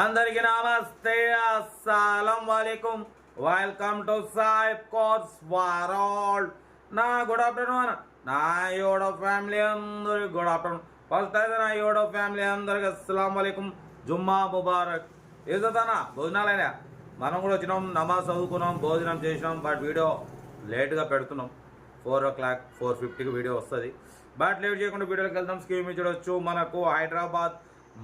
అందరికి నమస్తే అస్సలం వాలేకుం. Welcome to cyber course world నా గుడ్ ఆఫ్టర్నూన్ నా యోడో ఫ్యామిలీ అందరికి గుడ్ ఆఫ్టర్నూన్ ఫస్ట్ అయితే నా యోడో ఫ్యామిలీ అందరికి అస్సలం వాలేకుం. జుమ్మా ముబారక్. ఏదోతానా భోజనాలైనా. మనం కూడా వచ్చినాం నమాజ్ చదువుకున్నాం భోజనం చేసినాం బట్ వీడియో లేట్గా పెడుతున్నాం. ఫోర్ ఓ క్లాక్ ఫోర్ ఫిఫ్టీకి వీడియో వస్తుంది. బట్ లేట్ చేయకుండా వీడియోకి వెళ్దాం. స్కీమ్ చూడొచ్చు. మనకు హైదరాబాద్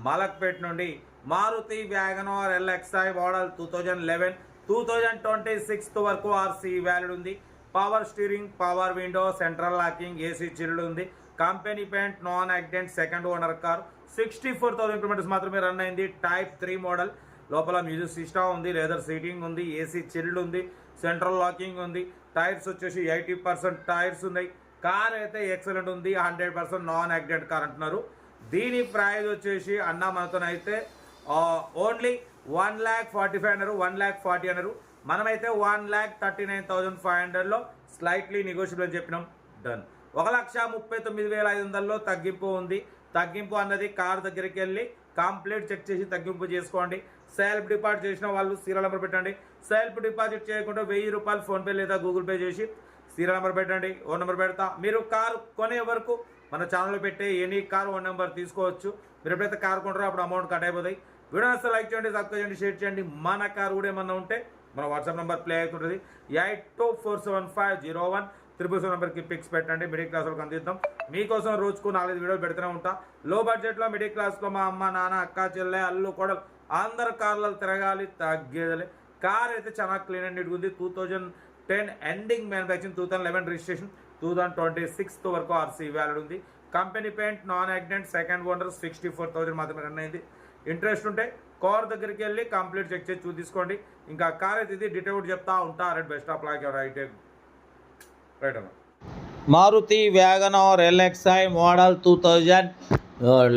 మలక్పేట్ నుండి Maruti WagonR LXI model two thousand eleven two thousand twenty sixth వరకు ఆర్సీ వ్యాలిడ్ ఉంది. Power steering power window central locking AC chilled ఉంది. Company paint non accident second owner car sixty four thousand kilometres మాత్రమే run అయింది. Type three model లోపల music system ఉంది leather seating ఉంది AC chilled ఉంది central locking ఉంది. Tyres వచ్చేసి eighty percent tyres ఉన్నాయి. కార్ అయితే ఎక్సలెంట్ ఉంది hundred percent non accident car అంటున్నారు. దీని ప్రైజ్ వచ్చేసి అన్న మనతోనైతే only one lakh forty five అన్నారు వన్ ల్యాక్ ఫార్టీ అన్నారు. మనమైతే one lakh thirty nine thousand five హండ్రెడ్లో స్లైట్లీ నెగోషియబుల్ అని చెప్పినాం. డన్ ఒక లక్ష ముప్పై తొమ్మిది వేల ఐదు వందల్లో తగ్గింపు ఉంది. తగ్గింపు అన్నది కార్ దగ్గరికి వెళ్ళి కంప్లీట్ చెక్ చేసి తగ్గింపు చేసుకోండి. సెల్ఫ్ డిపాజిట్ చేసిన వాళ్ళు సీరియల్ నెంబర్ పెట్టండి. సెల్ఫ్ డిపాజిట్ చేయకుండా వెయ్యి రూపాయలు ఫోన్పే లేదా గూగుల్ పే చేసి సీరియల్ నెంబర్ పెట్టండి ఓ నెంబర్ పెడతా. మీరు కారు కొనే వరకు మన ఛానల్లో పెట్టే ఎనీ కార్ ఓన్ నెంబర్ తీసుకోవచ్చు. మీరు ఎప్పుడైతే కారు కొంటారో అప్పుడు అమౌంట్ కట్ అయిపోతాయి. వీడియో అసలు లైక్ చేయండి సబ్స్క్రైబ్ చేయండి షేర్ చేయండి. మన కారు కూడా ఏమన్నా ఉంటే మన వాట్సాప్ నెంబర్ ప్లే అవుతుంటుంది. Eight two four seven five zero one triple seven నెంబర్కి పిక్స్ పెట్టండి. మిడిల్ క్లాస్ వాళ్ళకి అందిద్దాం. మీకోసం రోజుకు నాలుగైదు వీడియోలు పెడుతూనే ఉంటా. లో బడ్జెట్లో మిడిల్ క్లాస్లో మా అమ్మ నాన్న అక్క చెల్లె అల్లు కూడా అందరు కార్లలో తిరగాలి తగ్గేదలే. కార్ అయితే చాలా క్లీన్ అండ్ నీట్గా ఉంది. Two thousand ten ending manufacturing two thousand eleven registration two thousand twenty sixth వరకు ఆర్సీ వ్యాలిడ్ ఉంది. Company paint non accident second owner sixty four thousand మాత్రమే రన్ అయింది. ఇంట్రెస్ట్ ఉంటే కార్ దగ్గరికి వెళ్ళి కంప్లీట్ చెక్ చేసి చూసి తీసుకోండి ఇంకా కార్ అయితే ఇది డీటెయిల్ చెప్తా ఉంటా right best of luck right right అన్న Maruti R LXI model two thousand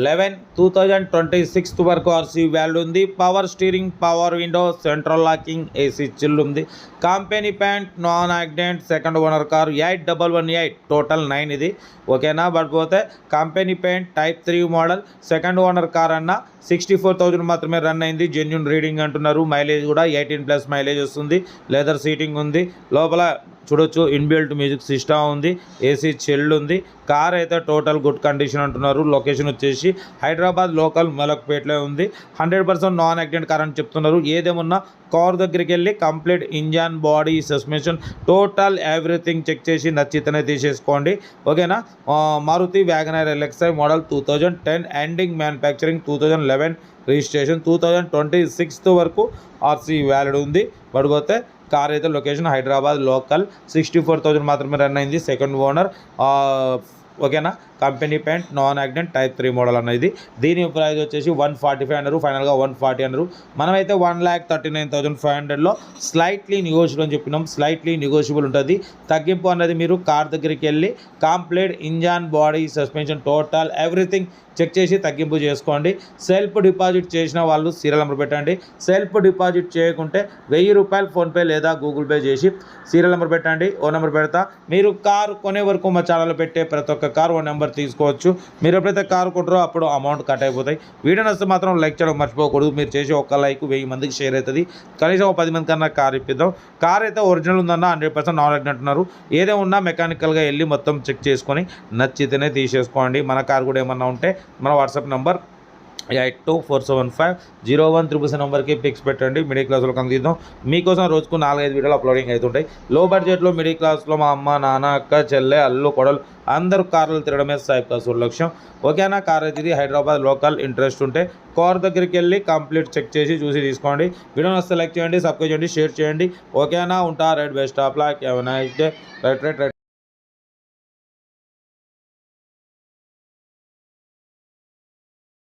eleven two thousand twenty sixth వరకు ఆర్సీ వ్యాల్యూ ఉంది. Power steering power window central locking AC chill ఉంది. Company paint non accident second owner car eight double one eight total nine ఇది. ఓకేనా? But పోతే company paint type three model second owner car అన్న sixty four thousand మాత్రమే run అయింది. Genuine reading అంటున్నారు. Mileage కూడా eighteen plus mileage వస్తుంది. Leather seating ఉంది. లోపల చూడొచ్చు ఇన్బిల్ట్ మ్యూజిక్ సిస్టమ్ ఉంది ఏసీ చెల్డ్ ఉంది. కార్ అయితే టోటల్ గుడ్ కండిషన్ అంటున్నారు. లొకేషన్ వచ్చేసి హైదరాబాద్ లోకల్ మలక్పేటలో ఉంది. Hundred percent non accident car అని చెప్తున్నారు. ఏదేమన్నా కార్ దగ్గరికి వెళ్ళి complete engine body suspension total everything check చేసి నచ్చితేనే తీసేసుకోండి. ఓకేనా? Maruti WagonR LXI model two thousand ten ending manufacturing two thousand eleven registration two thousand twenty sixth వరకు ఆర్సీ వ్యాలిడ్ ఉంది. పడిపోతే కార్ అయితే location Hyderabad local. Sixty four thousand మాత్రమే run అయింది. సెకండ్ ఓనర్ ఓకేనా? Company paint non accident type three model అనేది దీని price వచ్చేసి వన్ ఫార్టీ ఫైవ్ అన్నారు. ఫైనల్గా వన్ ఫార్టీ అన్నారు. మనమైతే one lakh thirty nine thousand five హండ్రెడ్లో స్లైట్లీ నెగోషియబుల్ అని చెప్పినాం. స్లైట్లీ నెగోషియబుల్ ఉంటుంది. తగ్గింపు అనేది మీరు కార్ దగ్గరికి వెళ్ళి complete engine body suspension total everything check చేసి తగ్గింపు చేసుకోండి. సెల్ఫ్ డిపాజిట్ చేసిన వాళ్ళు సీరియల్ నెంబర్ పెట్టండి. సెల్ఫ్ డిపాజిట్ చేయకుంటే వెయ్యి రూపాయలు ఫోన్పే లేదా గూగుల్ పే చేసి సీరియల్ నెంబర్ పెట్టండి. ఓ నెంబర్ పెడతా. మీరు కారు కొనే వరకు మా ఛానల్లో పెట్టే ప్రతి ఒక్క కారు ఓ నెంబర్ తీసుకోవచ్చు. మీరు ఎప్పుడైతే కారు కొంటారో అప్పుడు అమౌంట్ కట్ అయిపోతాయి. వీడియో నచ్చితే మాత్రం లైక్ చేయడం మర్చిపోకూడదు. మీరు చేసే ఒక్క లైక్ వెయ్యి మందికి షేర్ అవుతుంది. కనీసం ఒక పది మంది కన్నా కార్ ఇప్పిద్దాం. కార్ అయితే ఒరిజినల్ ఉందన్న హండ్రెడ్ పర్సెంట్ నాలెడ్జ్ అంటున్నారు. ఏదే ఉన్నా మెకానికల్గా వెళ్ళి మొత్తం చెక్ చేసుకొని నచ్చితేనే తీసేసుకోండి. మన కార్ కూడా ఏమన్నా ఉంటే మన WhatsApp number eight two four seven five zero one triple seven నెంబర్కి పిక్స్ పెట్టండి. మిడిల్ క్లాస్లో కందిద్దాం మీకోసం రోజుకు నాలుగైదు వీడియోలు అప్లోడింగ్ అవుతుంటాయి లో బడ్జెట్లో మిడిల్ క్లాస్లో మా అమ్మ నాన్న అక్క చెల్లె అల్లు కొడలు అందరూ కార్లు తిరగడమే సాయిబ్ కాసూర్ లక్ష్యం. ఓకేనా? కార్ అయితే హైదరాబాద్ లోకల్ ఇంట్రెస్ట్ ఉంటే కార్ దగ్గరికి వెళ్ళి కంప్లీట్ చెక్ చేసి చూసి తీసుకోండి. వీడియోని వస్తే లైక్ చేయండి సబ్స్క్రైబ్ చేయండి షేర్ చేయండి. ఓకేనా? ఉంటా right best of luck. Nice day. Right right right.